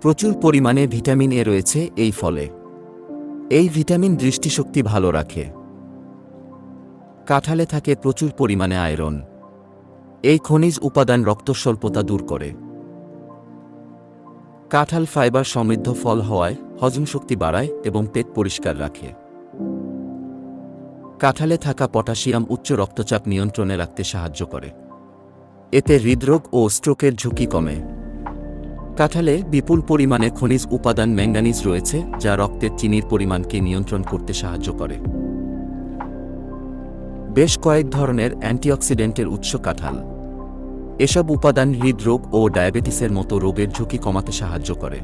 প্রচুর পরিমাণে vitamin A রয়েছে এই ফলে। এই ভিটামিন দৃষ্টিশক্তি ভালো রাখে। কাঁঠালে থাকে প্রচুর পরিমাণে আয়রন। এই খনিজ উপাদান রক্ত স্বল্পতা দূর করে। কাঁঠাল ফাইবার সমৃদ্ধ ফল হওয়ায় হজম শক্তি বাড়ায় এবং পেট পরিষ্কার রাখে। কাঁঠালে থাকা পটাশিয়াম উচ্চ রক্তচাপ নিয়ন্ত্রণে রাখতে সাহায্য করে। এতে হৃদরোগ ও স্ট্রোকের ঝুঁকি কমে। কাঁঠালে বিপুল পরিমাণে খনিজ উপাদান ম্যাঙ্গানিজ রয়েছে, যা রক্তের চিনির পরিমাণকে নিয়ন্ত্রণ করতে সাহায্য করে। বেশ কয়েক ধরনের অ্যান্টিঅক্সিডেন্টের উৎস কাঁঠাল। এসব উপাদান হৃদরোগ ও ডায়াবেটিসের মতো রোগের ঝুঁকি কমাতে সাহায্য করে।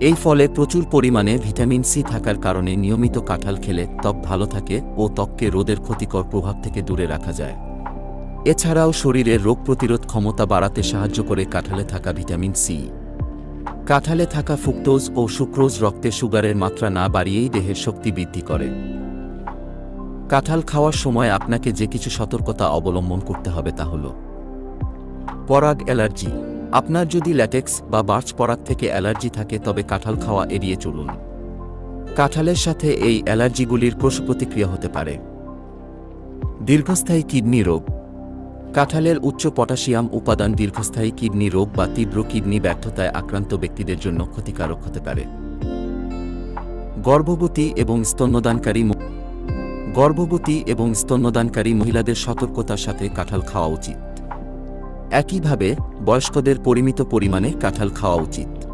এই ফলে প্রচুর পরিমাণে ভিটামিন সি থাকার কারণে নিয়মিত কাঁঠাল খেলে ত্বক ভালো থাকে ও ত্বককে রোদের ক্ষতিকর প্রভাব থেকে দূরে রাখা যায়। এছাড়াও শরীরের রোগ প্রতিরোধ ক্ষমতা বাড়াতে সাহায্য করে কাঁঠালে থাকা ভিটামিন সি। কাঁঠালে থাকা ফুক্টোজ ও সুক্রোজ রক্তে সুগারের মাত্রা না বাড়িয়েই দেহের শক্তি বৃদ্ধি করে। কাঁঠাল খাওয়ার সময় আপনাকে যে কিছু সতর্কতা অবলম্বন করতে হবে তা হল, পরাগ অ্যালার্জি। আপনার যদি ল্যাটেক্স বা বার্চ পরাগ থেকে অ্যালার্জি থাকে, তবে কাঁঠাল খাওয়া এড়িয়ে চলুন। কাঁঠালের সাথে এই অ্যালার্জিগুলির প্রসূ প্রতিক্রিয়া হতে পারে। দীর্ঘস্থায়ী কিডনি রোগ। কাঁঠালের উচ্চ পটাশিয়াম উপাদান দীর্ঘস্থায়ী কিডনি রোগ বা তীব্র কিডনি ব্যর্থতায় আক্রান্ত ব্যক্তিদের জন্য ক্ষতিকারক হতে পারে। গর্ভবতী এবং স্তন্যদানকারী গর্ভবতী এবং স্তন্যদানকারী মহিলাদের সতর্কতার সাথে কাঁঠাল খাওয়া উচিত। একইভাবে বয়স্কদের পরিমিত পরিমাণে কাঁঠাল খাওয়া উচিত।